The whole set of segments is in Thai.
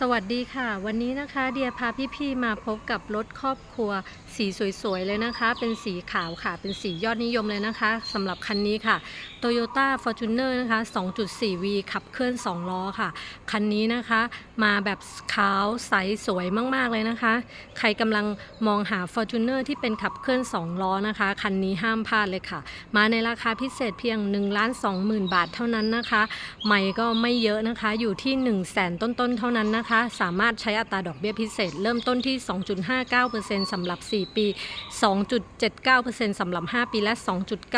สวัสดีค่ะ วันนี้นะคะเดียพาพี่ๆมาพบกับรถครอบครัว สีสวยๆเลยนะคะ เป็นสีขาวค่ะ เป็นสียอดนิยมเลยนะคะสำหรับคันนี้ค่ะ Toyota Fortuner นะคะ 2.4V ขับเคลื่อน 2 ล้อค่ะ คันนี้นะคะมาแบบขาวใสสวยมากๆเลยนะคะ ใครกำลังมองหา Fortuner ที่เป็นขับเคลื่อน 2 ล้อนะคะ คันนี้ห้ามพลาดเลยค่ะ มาในราคาพิเศษเพียง 1 2 0 0 0 0 บาทเท่านั้นนะคะ ไม่ก็ไม่เยอะนะคะ อยู่ที่ 1 0 0 0 0แสนต้นๆเท่านั้นนะคะสามารถใช้อัตราดอกเบี้ยพิเศษ เริ่มต้นที่ 2.59%สำหรับ 4 ปี 2.79%สำหรับ 5 ปี และ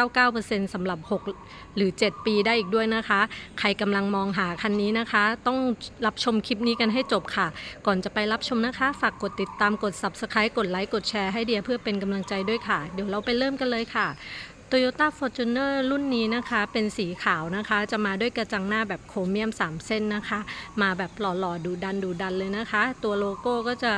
2.99%สำหรับ 6 หรือ 7 ปีได้อีกด้วยนะคะ ใครกำลังมองหาคันนี้นะคะ ต้องรับชมคลิปนี้กันให้จบค่ะ ก่อนจะไปรับชมนะคะ ฝากกดติดตามกด Subscribe กดไลค์กดแชร์ให้เดียเพื่อเป็นกำลังใจด้วยค่ะ เดี๋ยวเราไปเริ่มกันเลยค่ะ Toyota Fortuner รุ่นนี้นะคะเป็นสีขาวนะคะ จะมาด้วยกระจังหน้าแบบโครเมียม 3 เส้นนะคะ มาแบบหล่อๆดูดันดูดันเลยนะคะ ตัวโลโก้ก็จะ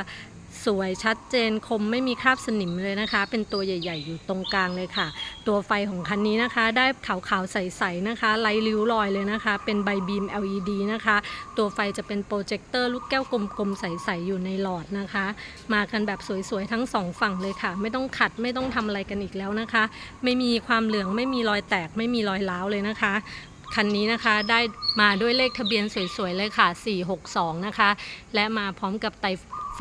สวยชัดเจนคมไม่มีคราบสนิมเลยนะคะ เป็นตัวใหญ่ ๆ อยู่ตรงกลางเลยค่ะ ตัวไฟของคันนี้นะคะ ได้ขาวๆใสๆนะคะไร้ริ้วรอยเลยนะคะ เป็นใบบีม LED นะคะ ตัวไฟจะเป็นโปรเจคเตอร์ลูกแก้วกลมๆใสๆอยู่ในหลอดนะคะ มากันแบบสวยๆทั้งสองฝั่งเลยค่ะ ไม่ต้องขัดไม่ต้องทำอะไรกันอีกแล้วนะคะ ไม่มีความเหลืองไม่มีรอยแตกไม่มีรอยร้าวเลยนะคะคันนี้นะคะได้มาด้วยเลขทะเบียนสวยๆเลยค่ะ 462 นะคะ และมาพร้อมกับไต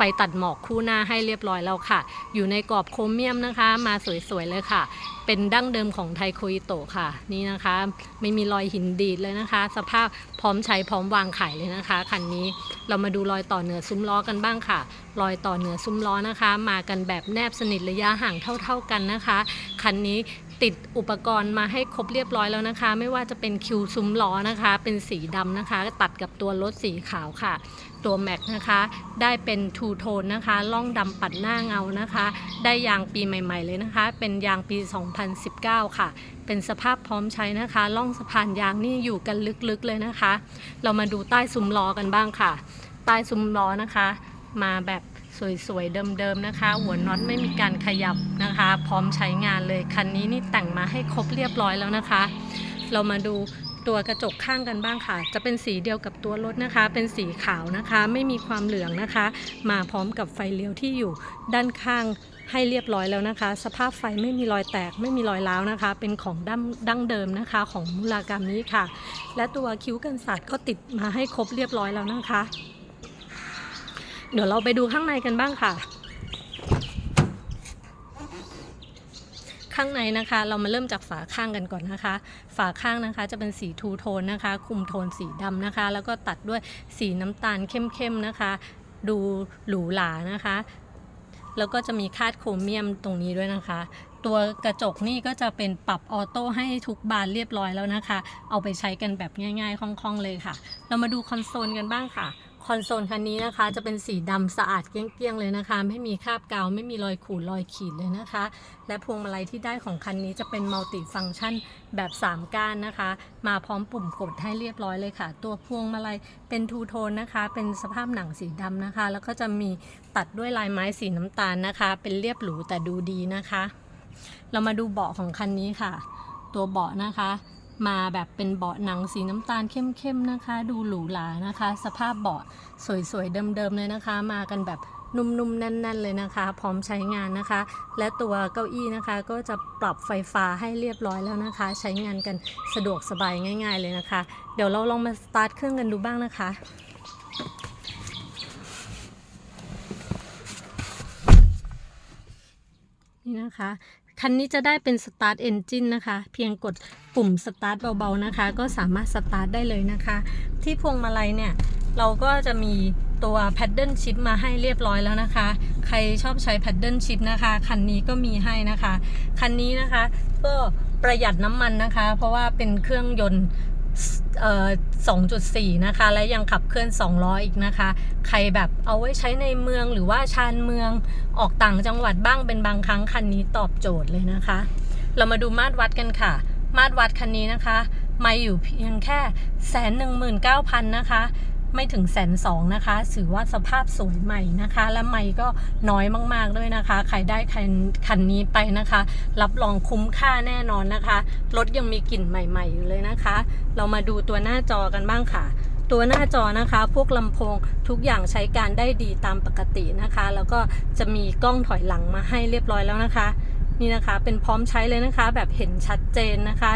ไฟตัดหมอกคู่หน้าให้เรียบร้อยแล้วค่ะ อยู่ในกรอบโครเมียมนะคะ มาสวยๆเลยค่ะ เป็นดั้งเดิมของไทโคอิโตะค่ะ นี่นะคะ ไม่มีรอยหินดีดเลยนะคะ สภาพพร้อมใช้พร้อมวางขายเลยนะคะคันนี้เรามาดูรอยต่อเหนือซุ้มล้อกันบ้างค่ะ รอยต่อเหนือซุ้มล้อนะคะ มากันแบบแนบสนิทระยะห่างเท่า ๆกันนะคะคันนี้ ติดอุปกรณ์มาให้ครบเรียบร้อยแล้วนะคะ ไม่ว่าจะเป็นคิวซุ้มล้อนะคะ เป็นสีดำนะคะ ตัดกับตัวรถสีขาวค่ะ ตัวแม็กนะคะ ได้เป็นทูโทนนะคะล่องดำปัดหน้าเงานะคะ ได้ยางปีใหม่ๆเลยนะคะ เป็นยางปี 2019 ค่ะ เป็นสภาพพร้อมใช้นะคะล่องสะพานยางนี่อยู่กันลึกๆเลยนะคะ เรามาดูใต้ซุ้มล้อกันบ้างค่ะ ใต้ซุ้มล้อนะคะ มาแบบ สวยๆเดิมๆนะคะ หัวน็อตไม่มีการขยับนะคะ พร้อมใช้งานเลยคันนี้นี่แต่งมาให้ครบเรียบร้อยแล้วนะคะ เรามาดูตัวกระจกข้างกันบ้างค่ะ จะเป็นสีเดียวกับตัวรถนะคะ เป็นสีขาวนะคะ ไม่มีความเหลืองนะคะ มาพร้อมกับไฟเลี้ยวที่อยู่ด้านข้างให้เรียบร้อยแล้วนะคะ สภาพไฟไม่มีรอยแตกไม่มีรอยร้าวนะคะ เป็นของดั้งดั้งเดิมนะคะของมูลากามิค่ะ และตัวคิ้วกันสาดก็ติดมาให้ครบเรียบร้อยแล้วนะคะ เดี๋ยวเราไปดูข้างในกันบ้างค่ะ ข้างในนะคะ เรามาเริ่มจากฝาข้างกันก่อนนะคะ ฝาข้างนะคะจะเป็นสีทูโทนนะคะ คุมโทนสีดำนะคะ แล้วก็ตัดด้วยสีน้ำตาลเข้มๆนะคะ ดูหรูหรานะคะ แล้วก็จะมีคาดโครเมียมตรงนี้ด้วยนะคะตัวกระจกนี่ก็จะเป็นปรับออโต้ให้ทุกบานเรียบร้อยแล้วนะคะ เอาไปใช้กันแบบง่ายๆ คล่องๆเลยค่ะ เรามาดูคอนโซลกันบ้างค่ะ คอนโซลคันนี้นะคะ จะเป็นสีดำสะอาดเกลี้ยงๆเลยนะคะ ไม่มีคราบกาว ไม่มีรอยขูดรอยขีดเลยนะคะ และพวงมาลัยที่ได้ของคันนี้จะเป็นมัลติฟังก์ชันแบบ 3 ก้านนะคะ มาพร้อมปุ่มกดให้เรียบร้อยเลยค่ะ ตัวพวงมาลัยเป็นทูโทนนะคะ เป็นสภาพหนังสีดำนะคะ แล้วก็จะมีตัดด้วยลายไม้สีน้ำตาลนะคะ เป็นเรียบหรูแต่ดูดีนะคะ เรามาดูเบาะของคันนี้ค่ะ ตัวเบาะนะคะ มาแบบเป็นเบาะหนังสีน้ำตาลเข้มๆนะคะ ดูหรูหรานะคะ สภาพเบาะสวยๆเดิมๆเลยนะคะ มากันแบบนุ่มๆแน่น ๆ เลยนะคะ พร้อมใช้งานนะคะ และตัวเก้าอี้นะคะ ก็จะปรับไฟฟ้าให้เรียบร้อยแล้วนะคะ ใช้งานกันสะดวกสบายง่าย ๆ เลยนะคะ เดี๋ยวเราลองมาสตาร์ทเครื่องกันดูบ้างนะคะนี่นะคะ คันนี้จะได้เป็น Start Engine นะคะ เพียงกดปุ่ม Start เบาๆนะคะ ก็สามารถ Start ได้เลยนะคะ ที่พวงมาลัยเนี่ย เราก็จะมีตัว Paddle Shift มาให้เรียบร้อยแล้วนะคะ ใครชอบใช้ Paddle Shift นะคะ คันนี้ก็มีให้นะคะ คันนี้นะคะก็ประหยัดน้ำมันนะคะ เพราะว่าเป็นเครื่องยนต์ 2.4 นะคะ และยังขับเคลื่อน 2 ล้ออีกนะคะ ใครแบบเอาไว้ใช้ในเมืองหรือว่าชานเมืองออกต่างจังหวัดบ้างเป็นบางครั้งคันนี้ตอบโจทย์เลยนะคะ เรามาดูมาตรวัดกันค่ะ มาตรวัดคันนี้นะคะไม่อยู่เพียงแค่แสนหนึ่งหมื่นเก้าพันนะคะ ไม่ถึงแสนสองนะคะถือว่าสภาพสวยใหม่นะคะ และไม่ก็น้อยมากๆด้วยนะคะ ใครได้คันคันนี้ไปนะคะ รับรองคุ้มค่าแน่นอนนะคะ รถยังมีกลิ่นใหม่ ๆ อยู่เลยนะคะ เรามาดูตัวหน้าจอกันบ้างค่ะตัวหน้าจอนะคะ พวกลำโพงทุกอย่างใช้การได้ดีตามปกตินะคะ แล้วก็จะมีกล้องถอยหลังมาให้เรียบร้อยแล้วนะคะ นี่นะคะเป็นพร้อมใช้เลยนะคะ แบบเห็นชัดเจนนะคะ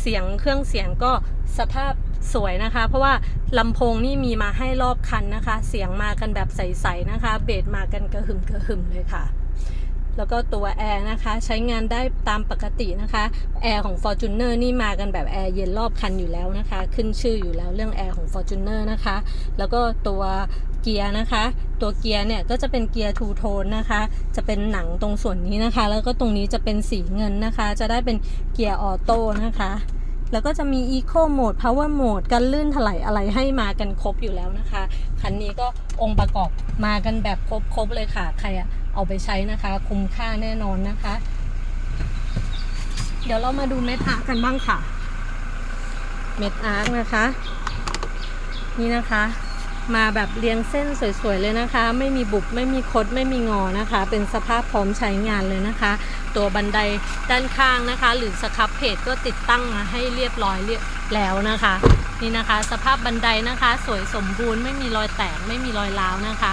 เสียงเครื่องเสียงก็สภาพ สวยนะคะ เพราะว่าลำโพงนี่มีมาให้รอบคันนะคะ เสียงมากันแบบใสๆนะคะ เบสมากันกระหึ่มกระหึ่มเลยค่ะ แล้วก็ตัวแอร์นะคะ ใช้งานได้ตามปกตินะคะ แอร์ของ Fortuner นี่มากันแบบแอร์เย็นรอบคันอยู่แล้วนะคะ ขึ้นชื่ออยู่แล้วเรื่องแอร์ของ Fortuner นะคะ แล้วก็ตัวเกียร์นะคะ ตัวเกียร์เนี่ยก็จะเป็นเกียร์ทูโทนนะคะ จะเป็นหนังตรงส่วนนี้นะคะ แล้วก็ตรงนี้จะเป็นสีเงินนะคะ จะได้เป็นเกียร์ออโต้นะคะ แล้วก็จะมี Eco Mode Power Mode กันลื่นถลายอะไรให้มากันครบอยู่แล้วนะคะ คันนี้ก็องค์ประกอบมากันแบบครบๆเลยค่ะ ใครเอาไปใช้นะคะ คุ้มค่าแน่นอนนะคะ เดี๋ยวเรามาดูเม็ดอาร์กันบ้างค่ะ เม็ดอาร์นะคะ นี่นะคะ มาแบบเรียงเส้นสวยๆเลยนะคะ ไม่มีบุบไม่มีคดไม่มีงอนะคะ เป็นสภาพพร้อมใช้งานเลยนะคะ ตัวบันไดด้านข้างนะคะ หรือสครับเพจก็ติดตั้งมาให้เรียบร้อยเรียบแล้วนะคะ นี่นะคะ สภาพบันไดนะคะ สวยสมบูรณ์ไม่มีรอยแตกไม่มีรอยร้าวนะคะ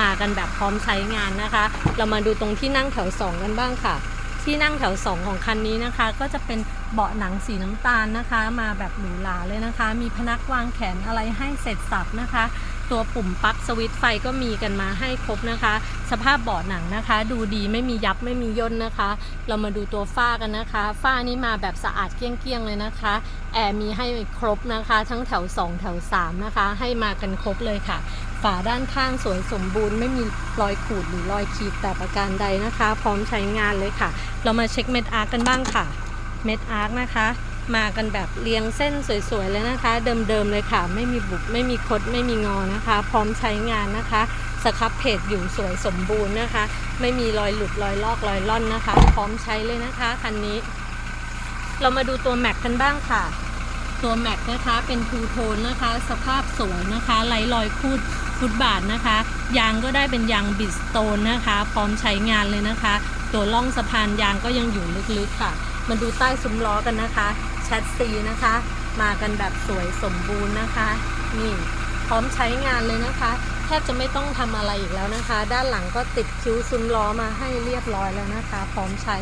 มากันแบบพร้อมใช้งานนะคะ เรามาดูตรงที่นั่งแถว 2 กันบ้างค่ะที่นั่งแถว 2 ของคันนี้นะคะ ก็จะเป็นเบาะหนังสีน้ำตาลนะคะ มาแบบหรูหราเลยนะคะ มีพนักวางแขนอะไรให้เสร็จสับนะคะ ตัวปุ่มปลั๊กสวิตไฟก็มีกันมาให้ครบนะคะ สภาพเบาะหนังนะคะ ดูดีไม่มียับไม่มีย่นนะคะ เรามาดูตัวฝ้ากันนะคะฝ้านี่มาแบบสะอาดเกลี้ยงๆเลยนะคะแอร์มีให้ครบนะคะ ทั้งแถว 2 แถว 3 นะคะ ให้มากันครบเลยค่ะ ฝาด้านข้างสวยสมบูรณ์ ไม่มีรอยขูดหรือรอยขีดแต่ประการใดนะคะ พร้อมใช้งานเลยค่ะ เรามาเช็คเม็ดอาร์กันบ้างค่ะ เม็ดอาร์คนะคะ มากันแบบเรียงเส้นสวยๆเลยนะคะ เดิมๆเลยค่ะ ไม่มีบุบไม่มีคดไม่มีงอนะคะ พร้อมใช้งานนะคะสครับเพจอยู่สวยสมบูรณ์นะคะ ไม่มีรอยหลุดรอยลอกรอยล่อนนะคะ พร้อมใช้เลยนะคะคันนี้ เรามาดูตัวแม็กกันบ้างค่ะ ตัวแม็กนะคะเป็นทูโทนนะคะ สภาพสวยนะคะไร้รอยคูดฟุตบาทนะคะ ยางก็ได้เป็นยางบิดสโตนนะคะ พร้อมใช้งานเลยนะคะ ตัวล่องสะพานยางก็ยังอยู่ลึกๆค่ะ มาดูใต้ซุ้มล้อกันนะคะแชสซีนะคะ มากันแบบสวยสมบูรณ์นะคะ นี่พร้อมใช้งานเลยนะคะ แทบจะไม่ต้องทำอะไรอีกแล้วนะคะ ด้านหลังก็ติดคิ้วซุ้มล้อมาให้เรียบร้อยแล้วนะคะ พร้อมใช้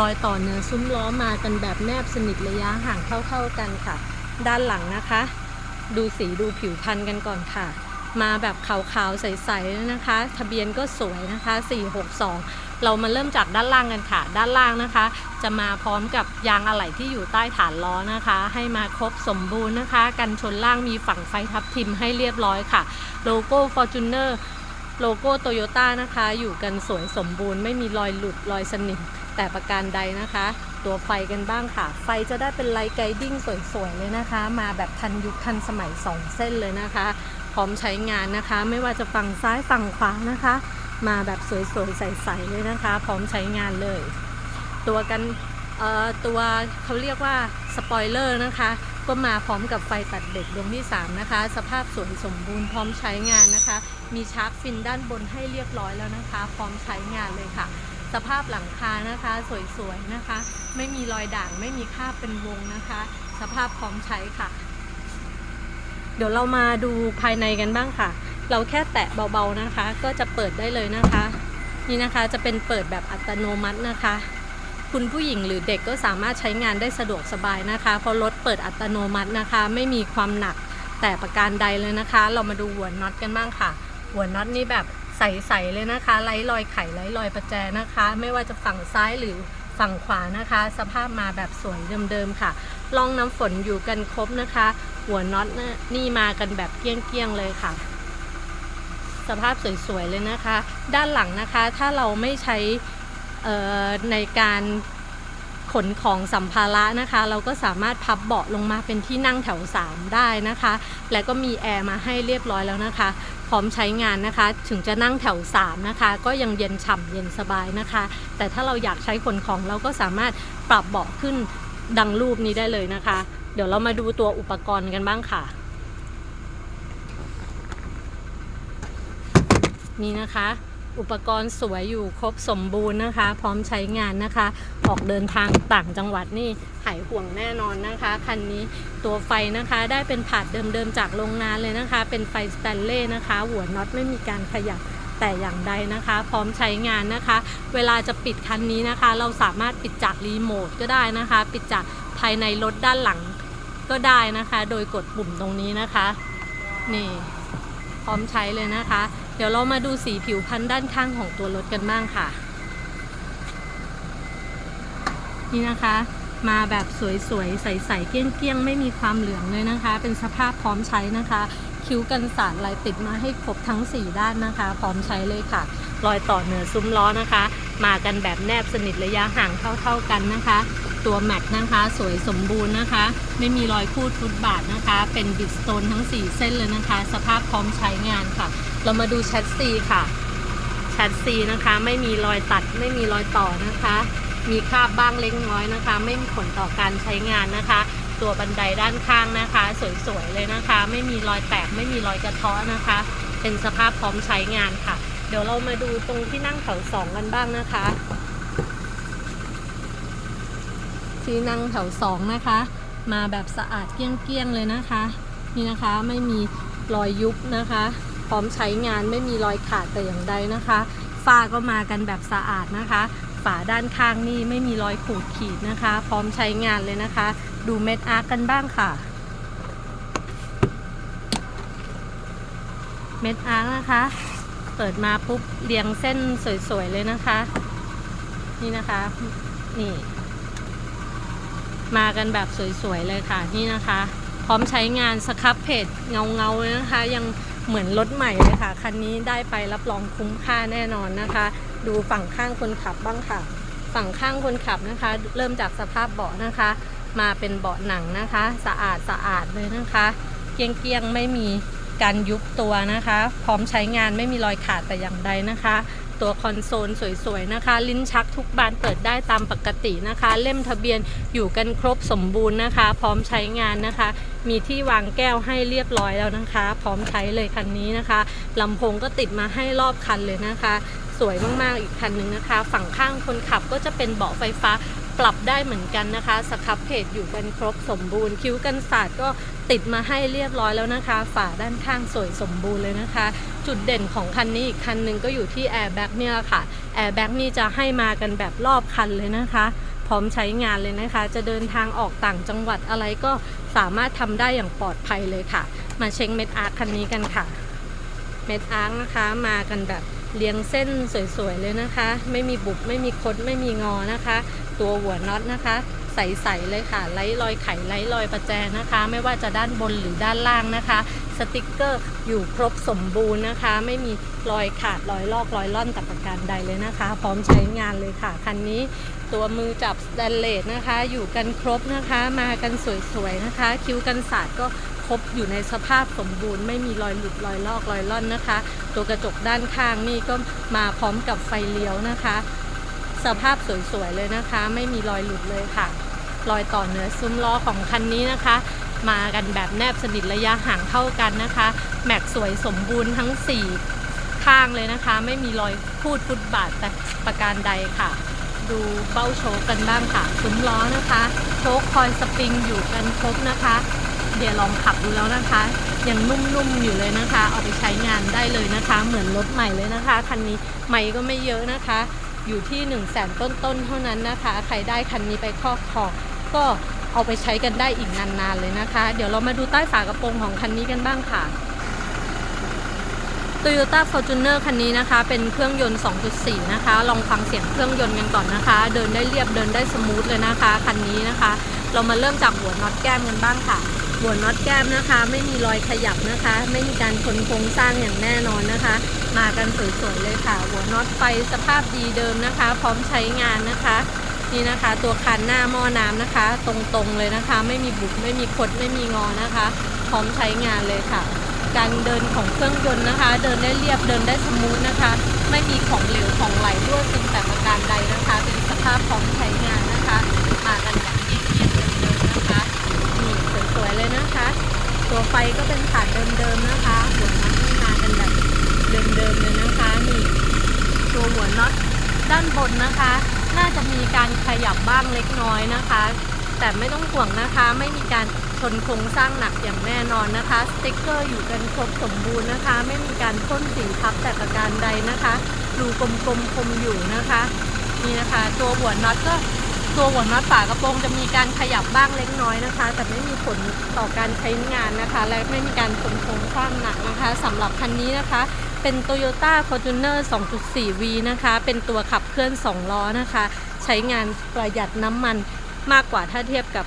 รอยต่อเนื้อซุ้มล้อมากันแบบแนบสนิทระยะห่างเท่าๆกันค่ะ ด้านหลังนะคะ ดูสีดูผิวพันธุ์กันก่อนค่ะ มาแบบขาวๆ ใสๆนะคะ ทะเบียนก็สวยนะคะ 462 เรามาเริ่มจากด้านล่างกันค่ะ ด้านล่างนะคะ จะมาพร้อมกับยางอะไหล่ที่อยู่ใต้ฐานล้อนะคะ ให้มาครบสมบูรณ์นะคะ กันชนล่างมีฝั่งไฟทับทิมให้เรียบร้อยค่ะ โลโก้ Fortuner โลโก้โตโยต้านะคะ อยู่กันสวยสมบูรณ์ ไม่มีรอยหลุดรอยสนิมแต่ประการใดนะคะ ตัวไฟกันบ้างค่ะ ไฟจะได้เป็นไลท์ไกดิ้งสวยๆเลยนะคะ มาแบบทันยุคทันสมัย 2 เส้นเลยนะคะ พร้อมใช้งานนะคะ ไม่ว่าจะฝั่งซ้ายฝั่งขวานะคะ มาแบบสวยๆใสๆเลยนะคะ พร้อมใช้งานเลย ตัวกันตัวเขาเรียกว่าสปอยเลอร์นะคะ ก็มาพร้อมกับไฟตัดเด็กดวงที่ 3 นะคะ สภาพสวยสมบูรณ์พร้อมใช้งานนะคะ มีชาร์กฟินด้านบนให้เรียบร้อยแล้วนะคะ พร้อมใช้งานเลยค่ะ สภาพหลังคานะคะ สวยๆนะคะ ไม่มีรอยด่างไม่มีคราบเป็นวงนะคะ สภาพพร้อมใช้ค่ะ เดี๋ยวเรามาดูภายในกันบ้างค่ะ เราแค่แตะเบาๆนะคะ ก็จะเปิดได้เลยนะคะ นี่นะคะจะเป็นเปิดแบบอัตโนมัตินะคะ คุณผู้หญิงหรือเด็กก็สามารถใช้งานได้สะดวกสบายนะคะเพราะรถเปิดอัตโนมัตินะคะ ไม่มีความหนักแต่ประการใดเลยนะคะ เรามาดูหัวน็อตกันบ้างค่ะ หัวน็อตนี่แบบใสๆเลยนะคะไร้รอยไขไร้รอยประแจนะคะ ไม่ว่าจะฝั่งซ้ายหรือ ฝั่งขวานะคะ สภาพมาแบบสวยเดิมๆค่ะรองน้ำฝนอยู่กันครบนะคะ หัวน็อตนี่มากันแบบเกี้ยงๆเลยค่ะ สภาพสวยๆเลยนะคะ ด้านหลังนะคะถ้าเราไม่ใช่ในการ ขนของสัมภาระนะคะ เราก็สามารถพับเบาะลงมาเป็นที่นั่งแถว 3 ได้นะคะ และก็มีแอร์มาให้เรียบร้อยแล้วนะคะ พร้อมใช้งานนะคะ ถึงจะนั่งแถว 3 นะคะ ก็ยังเย็นฉ่ำเย็นสบายนะคะ แต่ถ้าเราอยากใช้ขนของเราก็สามารถปรับเบาะขึ้นดังรูปนี้ได้เลยนะคะ เดี๋ยวเรามาดูตัวอุปกรณ์กันบ้างค่ะ นี่นะคะ อุปกรณ์สวยอยู่ครบสมบูรณ์นะคะ พร้อมใช้งานนะคะ ออกเดินทางต่างจังหวัดนี่หายห่วงแน่นอนนะคะ คันนี้ตัวไฟนะคะได้เป็นผาดเดิมๆจากโรงงานเลยนะคะ เป็นไฟสแตนเล่นะคะ หัวน็อตไม่มีการขยับแต่อย่างใดนะคะ พร้อมใช้งานนะคะ เวลาจะปิดคันนี้นะคะ เราสามารถปิดจากรีโมทก็ได้นะคะ ปิดจากภายในรถด้านหลังก็ได้นะคะ โดยกดปุ่มตรงนี้นะคะ นี่ พร้อมใช้เลยนะคะ เดี๋ยวเรามาดูสีผิวพันธุ์ด้านข้างของตัวรถกันบ้างค่ะ นี่นะคะ มาแบบสวยๆ ใสๆ เกลี้ยงๆ ไม่มีความเหลืองเลยนะคะ เป็นสภาพพร้อมใช้นะคะ คิ้วกันสาดลายติดมาให้ครบทั้ง 4 ด้านนะคะ พร้อมใช้เลยค่ะ รอยต่อเหนือซุ้มล้อนะคะ มากันแบบแนบสนิทระยะห่างเท่า ๆกันนะคะตัวแม็กนะคะสวยสมบูรณ์นะคะ ไม่มีรอยคูดฟุตบาทนะคะ เป็นบิดสโตนทั้ง 4 เส้นเลยนะคะ สภาพพร้อมใช้งานค่ะ เรามาดูแชสซีค่ะแชสซีนะคะ ไม่มีรอยตัดไม่มีรอยต่อนะคะ มีคราบบ้างเล็กน้อยนะคะ ไม่มีผลต่อการใช้งานนะคะ ตัวบันไดด้านข้างนะคะ สวยๆเลยนะคะ ไม่มีรอยแตกไม่มีรอยกระเทาะนะคะ เป็นสภาพพร้อมใช้งานค่ะ เดี๋ยวเรามาดูตรงที่นั่งแถวสองกันบ้างนะคะ ที่นั่งแถวสองนะคะ มาแบบสะอาดเกลี้ยงๆเลยนะคะ นี่นะคะไม่มีรอยยุบนะคะ ร้อมใช้งานไม่มีรอยขาดแต่อย่างใดนะคะฝ้าก็มากันแบบสะอาดนะคะ ฝาด้านข้างนี่ไม่มีรอยขูดขีดนะคะ พร้อมใช้งานเลยนะคะ ดูเม็ดอาร์กันบ้างค่ะ เม็ดอาร์คนะคะ เปิดมาปุ๊บเรียงเส้นสวยๆเลยนะคะ นี่นะคะนี่มากันแบบสวยๆเลยค่ะนี่นะคะ พร้อมใช้งานสครับเพจเงาๆเลยนะคะยัง เหมือนรถใหม่เลยค่ะ คันนี้ได้ไปรับรองคุ้มค่าแน่นอนนะคะ ดูฝั่งข้างคนขับบ้างค่ะ ฝั่งข้างคนขับนะคะ เริ่มจากสภาพเบาะนะคะ มาเป็นเบาะหนังนะคะ สะอาดสะอาดเลยนะคะ เกลี้ยงๆไม่มีการยุบตัวนะคะ พร้อมใช้งานไม่มีรอยขาดแต่อย่างใดนะคะ ตัวคอนโซลสวยๆนะคะ ลิ้นชักทุกบานเปิดได้ตามปกตินะคะ เล่มทะเบียนอยู่กันครบสมบูรณ์นะคะ พร้อมใช้งานนะคะ มีที่วางแก้วให้เรียบร้อยแล้วนะคะ พร้อมใช้เลยคันนี้นะคะลำโพงก็ติดมาให้รอบคันเลยนะคะ สวยมากๆอีกคันหนึ่งนะคะ ฝั่งข้างคนขับก็จะเป็นเบาะไฟฟ้า ปรับได้เหมือนกันนะคะสครับเพจอยู่กันครบสมบูรณ์ คิ้วกันศาสตร์ก็ติดมาให้เรียบร้อยแล้วนะคะ ฝาด้านข้างสวยสมบูรณ์เลยนะคะ จุดเด่นของคันนี้อีกคันหนึ่งก็อยู่ที่แอร์แบ็กเนี่ยค่ะแอร์แบ็กนี่จะให้มากันแบบรอบคันเลยนะคะ พร้อมใช้งานเลยนะคะ จะเดินทางออกต่างจังหวัดอะไรก็สามารถทำได้อย่างปลอดภัยเลยค่ะ มาเช็คเม็ดอาร์คคันนี้กันค่ะ เม็ดอาร์คนะคะมากันแบบเรียงเส้นสวยๆเลยนะคะ ไม่มีบุบไม่มีคดไม่มีงอนะคะ ตัวหัวน็อตนะคะ ใสๆเลยค่ะไร้รอยไขไร้รอยประแจนะคะ ไม่ว่าจะด้านบนหรือด้านล่างนะคะ สติกเกอร์อยู่ครบสมบูรณ์นะคะ ไม่มีรอยขาดรอยลอกรอยล่อนแต่ประการใดเลยนะคะ พร้อมใช้งานเลยค่ะคันนี้ตัวมือจับสแตนเลสนะคะ อยู่กันครบนะคะ มากันสวยๆนะคะ คิ้วกันศาสตร์ก็ครบอยู่ในสภาพสมบูรณ์ ไม่มีรอยหลุดรอยลอกรอยล่อนนะคะ ตัวกระจกด้านข้างนี่ก็มาพร้อมกับไฟเลี้ยวนะคะ สภาพสวยๆเลยนะคะ ไม่มีรอยหลุดเลยค่ะ รอยต่อเนื้อซุ้มล้อของคันนี้นะคะ มากันแบบแนบสนิทระยะห่างเท่ากันนะคะ แม็กสวยสมบูรณ์ทั้ง 4 ข้างเลยนะคะ ไม่มีรอยพูดฟุตบาทแต่ประการใดค่ะ ดูเบ้าโชคกันบ้างค่ะซุ้มล้อนะคะ โชคคอยสปริงอยู่กันครบนะคะ เดี๋ยวลองขับดูแล้วนะคะยังนุ่มๆอยู่เลยนะคะ เอาไปใช้งานได้เลยนะคะ เหมือนรถใหม่เลยนะคะ คันนี้ไม่ก็ไม่เยอะนะคะ อยู่ที่1นึ่งแสนต้นๆเท่านั้นนะคะ ใครได้คันนี้ไปครอบครองก็เอาไปใช้กันได้อีกนานๆเลยนะคะ เดี๋ยวเรามาดูใต้ฝากระโปรงของคันนี้กันบ้างค่ะ Toyota Fortuner คันนี้นะคะ เป็นเครื่องยนต์ 2.4 นะคะ ลองฟังเสียงเครื่องยนต์กันก่อนนะคะ เดินได้เรียบเดินได้สมูทเลยนะคะ คันนี้นะคะ เรามาเริ่มจากหัวน็อตแก้มกันบ้างค่ะ หัวน็อตแก้มนะคะ ไม่มีรอยขยับนะคะ ไม่มีการชนโครงสร้างอย่างแน่นอนนะคะ มากันสวยๆเลยค่ะ หัวน็อตไฟสภาพดีเดิมนะคะ พร้อมใช้งานนะคะนี่นะคะ ตัวคันหน้าหม้อน้ำนะคะ ตรงๆเลยนะคะ ไม่มีบุบไม่มีคดไม่มีงอนะคะ พร้อมใช้งานเลยค่ะ การเดินของเครื่องยนต์นะคะ เดินได้เรียบเดินได้สมูทนะคะ ไม่มีของเหลวของไหลรั่วซึมแต่ประการใดนะคะ เป็นสภาพพร้อมใช้งานนะคะมากันแบบเงียบๆเดิมๆนะคะนี่ส วยเลยนะคะ ตัวไฟก็เป็นผ่านเดิมๆนะคะ หัวน็อตนี่มากันแบบเดิมๆเลยนะคะนี่ตัวหัวน็อตด้านบนนะคะ น่าจะมีการขยับบ้างเล็กน้อยนะคะ แต่ไม่ต้องห่วงนะคะ ไม่มีการชนโครงสร้างหนักอย่างแน่นอนนะคะ สติ๊กเกอร์อยู่กันครบสมบูรณ์นะคะ ไม่มีการพ่นสีทับแต่ประการใดนะคะรูกลมๆคมอยู่นะคะ นี่นะคะ ตัวหัวน็อตก็ ตัวหัวน็อตฝากระโปรงจะมีการขยับบ้างเล็กน้อยนะคะ แต่ไม่มีผลต่อการใช้งานนะคะ และไม่มีการชนโครงสร้างหนักนะคะสำหรับคันนี้นะคะ เป็น Toyota Fortuner 2.4V นะคะ เป็นตัวขับเคลื่อน 2 ล้อนะคะ ใช้งานประหยัดน้ำมันมากกว่าถ้าเทียบกับ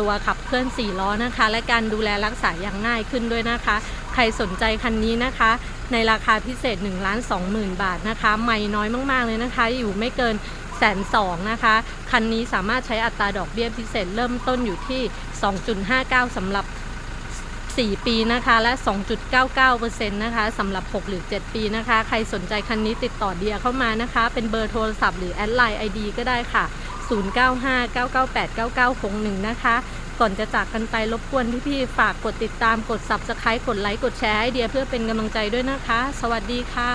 ตัวขับเคลื่อน 4 ล้อนะคะ และการดูแลรักษาอย่างง่ายขึ้นด้วยนะคะ ใครสนใจคันนี้นะคะ ในราคาพิเศษ1 2 0 0 0 0 บาทนะคะ ไม่น้อยมาก ๆ เลยนะคะ อยู่ไม่เกิน แสนสองนะคะ คันนี้สามารถใช้อัตราดอกเบี้ยพิเศษเริ่มต้นอยู่ที่ 2.59สำหรับ 4 ปีนะคะ และ 2.99%นะคะสำหรับ 6 หรือ 7 ปีนะคะ ใครสนใจคันนี้ติดต่อเดียเข้ามานะคะ เป็นเบอร์โทรศัพท์หรือแอดไลน์ ID ก็ได้ค่ะ 0959989961 นะคะก่อนจะจากกันไปรบกวนพี่ๆ ฝากกดติดตามกด Subscribe กดไลค์กดแชร์ให้เดียเพื่อเป็นกำลังใจด้วยนะคะ สวัสดีค่ะ